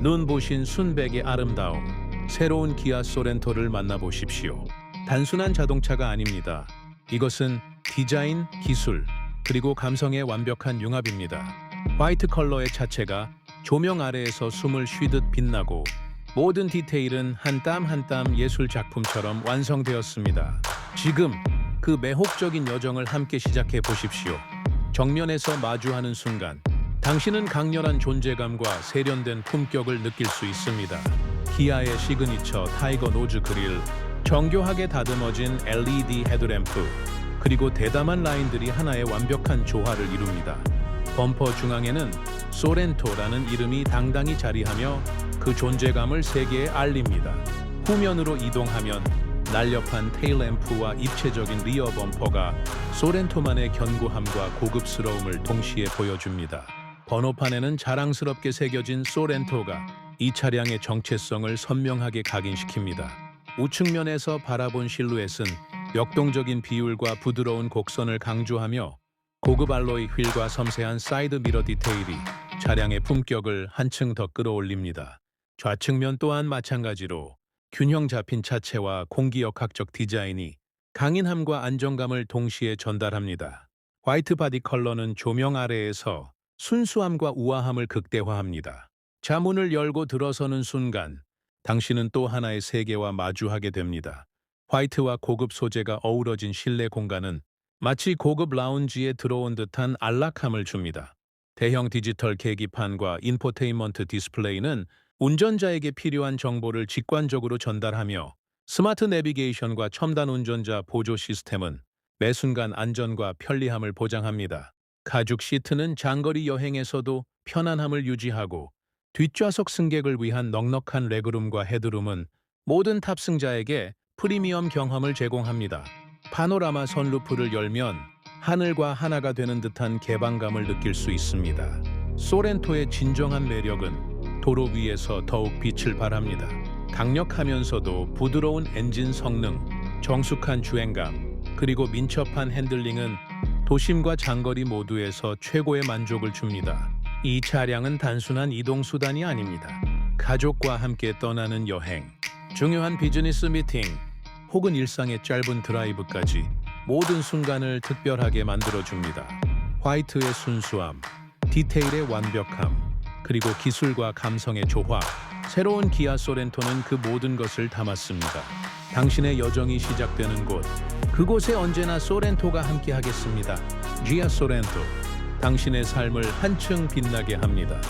눈부신 순백의 아름다움. 새로운 기아 소렌토를 만나보십시오. 단순한 자동차가 아닙니다. 이것은 디자인, 기술, 그리고 감성의 완벽한 융합입니다. 화이트 컬러의 자체가 조명 아래에서 숨을 쉬듯 빛나고 모든 디테일은 한 땀 한 땀 예술 작품처럼 완성되었습니다. 지금 그 매혹적인 여정을 함께 시작해 보십시오. 정면에서 마주하는 순간 당신은 강렬한 존재감과 세련된 품격을 느낄 수 있습니다. 기아의 시그니처 타이거 노즈 그릴, 정교하게 다듬어진 LED 헤드램프, 그리고 대담한 라인들이 하나의 완벽한 조화를 이룹니다. 범퍼 중앙에는 소렌토라는 이름이 당당히 자리하며 그 존재감을 세계에 알립니다. 후면으로 이동하면 날렵한 테일램프와 입체적인 리어 범퍼가 소렌토만의 견고함과 고급스러움을 동시에 보여줍니다. 번호판에는 자랑스럽게 새겨진 소렌토가 이 차량의 정체성을 선명하게 각인시킵니다. 우측면에서 바라본 실루엣은 역동적인 비율과 부드러운 곡선을 강조하며 고급 알로이 휠과 섬세한 사이드 미러 디테일이 차량의 품격을 한층 더 끌어올립니다. 좌측면 또한 마찬가지로 균형 잡힌 차체와 공기 역학적 디자인이 강인함과 안정감을 동시에 전달합니다. 화이트 바디 컬러는 조명 아래에서 순수함과 우아함을 극대화합니다. 자문을 열고 들어서는 순간 당신은 또 하나의 세계와 마주하게 됩니다. 화이트와 고급 소재가 어우러진 실내 공간은 마치 고급 라운지에 들어온 듯한 안락함을 줍니다. 대형 디지털 계기판과 인포테인먼트 디스플레이는 운전자에게 필요한 정보를 직관적으로 전달하며 스마트 내비게이션과 첨단 운전자 보조 시스템은 매 순간 안전과 편리함을 보장합니다. 가죽 시트는 장거리 여행에서도 편안함을 유지하고 뒷좌석 승객을 위한 넉넉한 레그룸과 헤드룸은 모든 탑승자에게 프리미엄 경험을 제공합니다. 파노라마 선루프를 열면 하늘과 하나가 되는 듯한 개방감을 느낄 수 있습니다. 소렌토의 진정한 매력은 도로 위에서 더욱 빛을 발합니다. 강력하면서도 부드러운 엔진 성능, 정숙한 주행감, 그리고 민첩한 핸들링은 도심과 장거리 모두에서 최고의 만족을 줍니다. 이 차량은 단순한 이동 수단이 아닙니다. 가족과 함께 떠나는 여행, 중요한 비즈니스 미팅, 혹은 일상의 짧은 드라이브까지 모든 순간을 특별하게 만들어줍니다. 화이트의 순수함, 디테일의 완벽함, 그리고 기술과 감성의 조화, 새로운 기아 소렌토는 그 모든 것을 담았습니다. 당신의 여정이 시작되는 곳, 그곳에 언제나 소렌토가 함께하겠습니다. 기아 소렌토, 당신의 삶을 한층 빛나게 합니다.